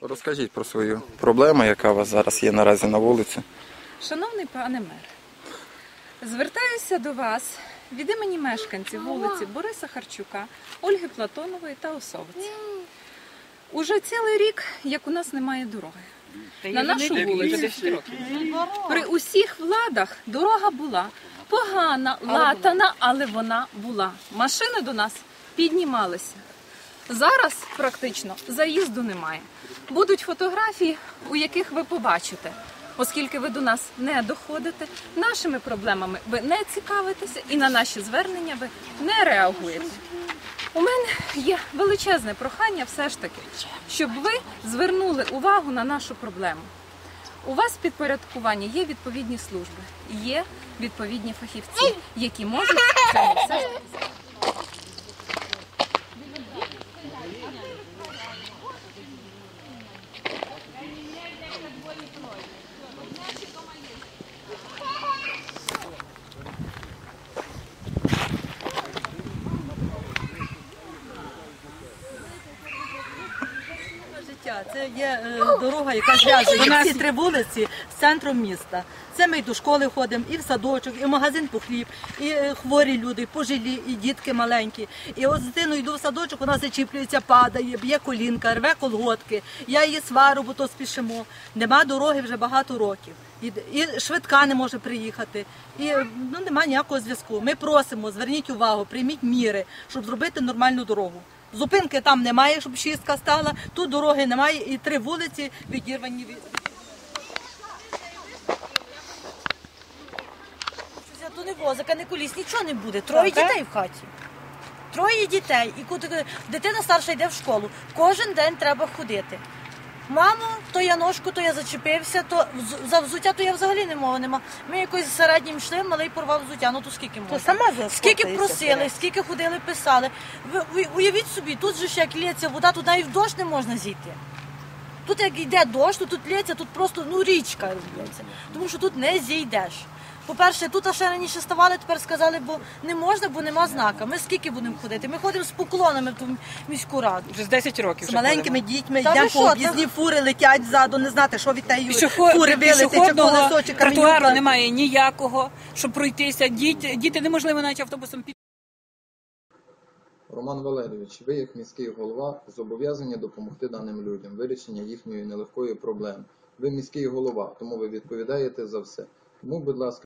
Розкажіть про свою проблему, яка у вас зараз є наразі на вулиці. Шановний пане мер, звертаюся до вас від імені мешканців вулиці Бориса Харчука, Ольги Платонової та Осовиці. Уже цілий рік, як у нас немає дороги. На нашу вулицю при усіх владах дорога була погана, латана, але вона була. Машини до нас піднімалися. Зараз практично заїзду немає. Будуть фотографії, у яких ви побачите, оскільки ви до нас не доходите, нашими проблемами ви не цікавитеся і на наші звернення ви не реагуєте. У мене є величезне прохання, все ж таки, щоб ви звернули увагу на нашу проблему. У вас в підпорядкуванні є відповідні служби, є відповідні фахівці, які можуть цьому все життя. Це є е, дорога, яка зв'язує всі три вулиці з центром міста. Це ми й до школи ходимо, і в садочок, і в магазин по хліб, і е, хворі люди, і пожилі, і дітки маленькі. І от з дитиною йду в садочок, вона зачіплюється, падає, б'є колінка, рве колготки. Я її свару, бо то спішимо. Нема дороги вже багато років. І, і швидка не може приїхати, і ну нема ніякого зв'язку. Ми просимо, зверніть увагу, прийміть міри, щоб зробити нормальну дорогу. Зупинки там немає, щоб шістка стала, тут дороги немає, і три вулиці відірвані від. То не возика, не коліс, нічого не буде. Троє дітей в хаті. Троє дітей. І дитина старша йде в школу. Кожен день треба ходити. Мамо, то я ножку, то я зачепився, то вз- за взуття, то я взагалі не мова нема. Ми якось середнім йшли, малий порвав взуття, ну то скільки можна? сама скільки просили, скільки ходили, писали. Ви, уявіть собі, тут же ж як лється вода, туди і в дощ не можна зійти. Тут як йде дощ, то тут лється, тут просто ну річка лється. Тому що тут не зійдеш. По-перше, тут ще раніше ставали, тепер сказали, бо не можна, бо нема знака. Ми скільки будемо ходити? Ми ходимо з поклонами в ту міську раду. Вже з 10 років. З вже маленькими дітьми Та йдемо по об'їзні фури летять ззаду, не знати, що від тієї Пішоход, фури вилетить, чи колесо, чи тротуару немає ніякого, щоб пройтися. Діти, діти неможливо навіть автобусом піти. Роман Валерійович, ви як міський голова зобов'язані допомогти даним людям вирішення їхньої нелегкої проблеми. Ви міський голова, тому ви відповідаєте за все. Тому, будь ласка,